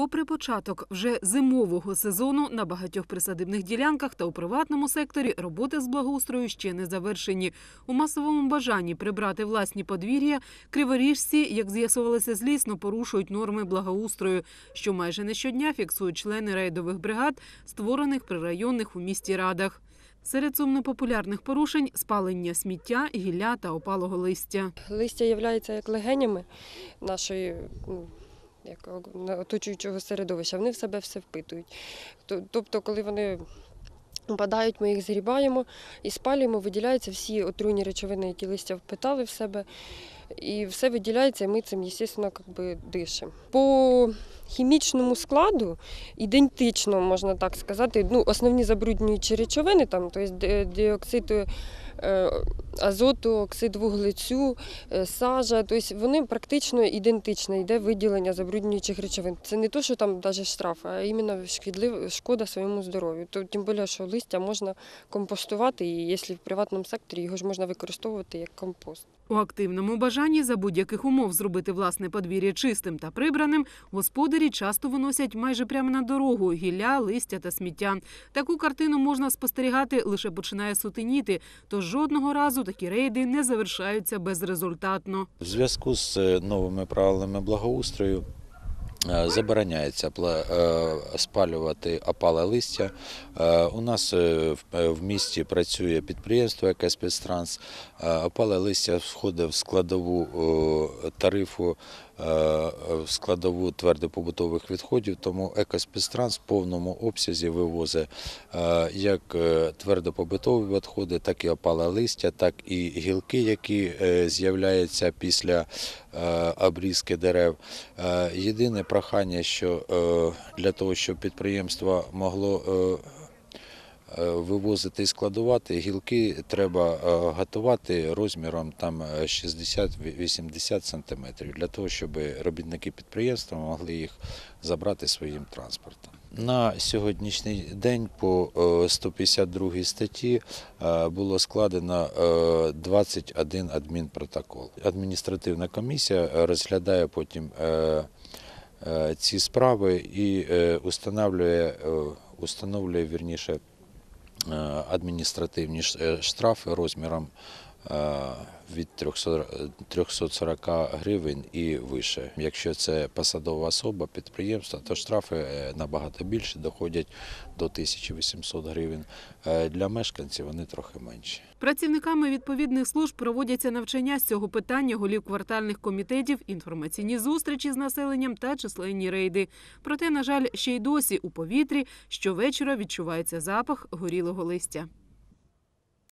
Попри початок вже зимового сезону на багатьох присадибних ділянках та у приватному секторі роботи з благоустрою ще не завершені. У масовому бажанні прибрати власні подвір'я криворіжці, як з'ясувалося злісно, порушують норми благоустрою, що майже не щодня фіксують члени рейдових бригад, створених при районних у місті радах. Серед сумнопопулярних порушень спалення сміття, гілля та опалого листя. Листя є як легенями нашої ну, як оточуючого середовища. Вони в себе все впитують. Тобто, коли вони опадають, ми їх згрібаємо і спалюємо, виділяються всі отруйні речовини, які листя впитали в себе. І все виділяється, і ми цим, звісно, дишимо. По хімічному складу ідентично, можна так сказати, ну, основні забруднюючі речовини, там, тобто діоксид е, азоту, оксид вуглецю, е, сажа, тобто вони практично ідентичні, йде виділення забруднюючих речовин. Це не то, що там навіть штраф, а іменно шкідлив, шкода своєму здоров'ю. То, тим більше, що листя можна компостувати, і якщо в приватному секторі його ж можна використовувати як компост. У активному бажанні за будь-яких умов зробити власне подвір'я чистим та прибраним господарі часто виносять майже прямо на дорогу гілля, листя та сміття. Таку картину можна спостерігати лише починає сутеніти, тож жодного разу такі рейди не завершаються безрезультатно. В зв'язку з е, новими правилами благоустрою е, забороняється е, спалювати опале листя. У нас в- місті працює підприємство яке спецтранс. Опале листя входить в складову тарифу, складову твердопобутових відходів, тому екоспецтранс в повному обсязі вивозить е, як е, твердопобутові відходи, так і опале листя, так і гілки, які е, з'являються після е, обрізки дерев. Е, Єдине прохання, що е, для того, щоб підприємство могло е, е, вивозити і складувати, гілки треба е, готувати розміром там е, 60-80 сантиметрів, для того, щоб робітники підприємства могли їх забрати своїм транспортом. На сьогоднішній день по е, 152 статті е, було складено е, 21 адмінпротокол. Адміністративна комісія е, розглядає потім е, е, ці справи і е, установлює, е, установлює вірніше е, адміністративні е, штрафи розміром від 300 340 гривень і вище. Якщо це посадова особа підприємства, то штрафи е, набагато більше доходять до 1800 гривень. Е, Для мешканців вони трохи менші. Працівниками відповідних служб проводяться навчання з цього питання голів квартальних комітетів, інформаційні зустрічі з населенням та численні рейди. Проте, на жаль, ще й досі у повітрі щовечора відчувається запах горілого листя.